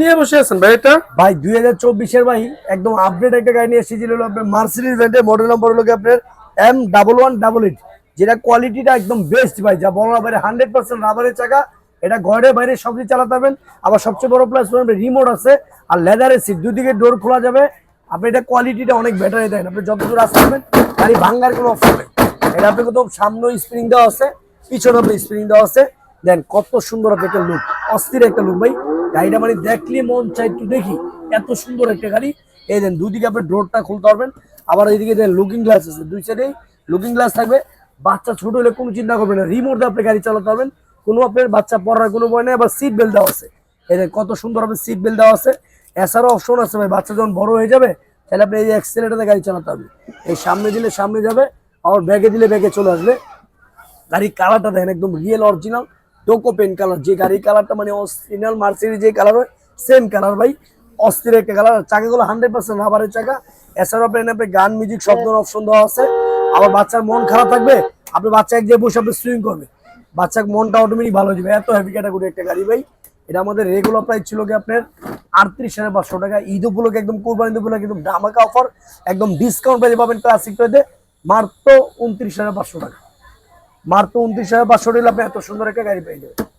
নিয়ে বসে আছেন ভাই এটা? ভাই, দুই হাজার চব্বিশের ভাই, একদম আপডেট একটা গাড়ি নিয়ে এসেছিল আপনার মার্সিডিজ ব্র্যান্ডের মডেল নম্বর হলো আপনার M double one double eight যেটা কোয়ালিটিটা একদম বেস্ট ভাই, যা বড় বাইরে হান্ড্রেড পার্সেন্ট রাবারের চাকা। এটা ঘরে বাইরে সব চালাতে পারবেন। আবার সবচেয়ে বড় প্লাস রিমোট আছে আর লেদারের সিট দুদিকে ডোর খোলা যাবে। আপনি এটা কোয়ালিটিটা অনেক বেটার দেন। আপনি যত দূর আসতে পারবেন গাড়ি ভাঙ্গার কোনো অপশন নেই। এটা আপনি কত সামনে স্প্রিং দেওয়া আছে পিছনে আপনি স্প্রিং দেওয়া আছে। দেন কত সুন্দর আপনি একটা লুক অস্থির একটা লুক ভাই। গাড়িটা মানে দেখলে মন চাই একটু দেখি। এত সুন্দর একটা গাড়ি। এই দেন, দুদিকে আপনি ডোরটা খুলতে পারবেন। আবার এইদিকে দেন লুকিং গ্লাস আছে। দুই সাইডেই লুকিং গ্লাস থাকবে। বাচ্চা ছোট হলে কোনো চিন্তা করবেন না। রিমোট দিয়ে আপনি গাড়ি চালাতে পারবেন। কোনো আপনার বাচ্চা পড়ার কোনো ভয় নেই, আবার সিট বেল্ট দেওয়া আছে। এই দেন, কত সুন্দর আপনি সিট বেল্ট দেওয়া আছে। এছাড়াও অপশন আছে ভাই। বাচ্চা যখন বড় হয়ে যাবে, তাহলে আপনি এই যে অ্যাক্সিলেটারে গাড়ি চালাতে হবে এই সামনে দিলে সামনে যাবে, আবার ব্যাগে দিলে ব্যাগে চলে আসবে। গাড়ির কালারটা দেখেন, একদম রিয়েল অরিজিনাল ডোকো পেন কালার, যে গাড়ির কালারটা মানে অরিজিনাল মার্সিডিজ যে কালার হয় সেম কালার ভাই। অস্থির একটা কালার। চাকাগুলো হান্ড্রেড পার্সেন্ট রাবারের চাকা। এছাড়াও আপনি আপনি গান মিউজিক শব্দ অপশন দেওয়া আছে। আবার বাচ্চার মন খারাপ থাকবে, আপনি বাচ্চা এক জায়গায় বসে আপনি সুইং করবে বাচ্চার মনটা অটোমেটিক ভালো হয়ে যাবে। এত হেভি ক্যাটাগরি একটা গাড়ি ভাই। এটা আমাদের রেগুলার প্রাইস ছিল কি আপনার আটত্রিশ হাজার পাঁচশো টাকা। ঈদ উপলক্ষে একদম কোরবানি উপলক্ষে একদম ধামাকা অফার একদম ডিসকাউন্ট পেয়ে পাবেন ক্লাসিক পেতে মাত্র উনত্রিশ হাজার পাঁচশো টাকা। মাত্র উনত্রিশ হাজার পাঁচশো আপনি এত সুন্দর একটা গাড়ি পেয়ে যাবেন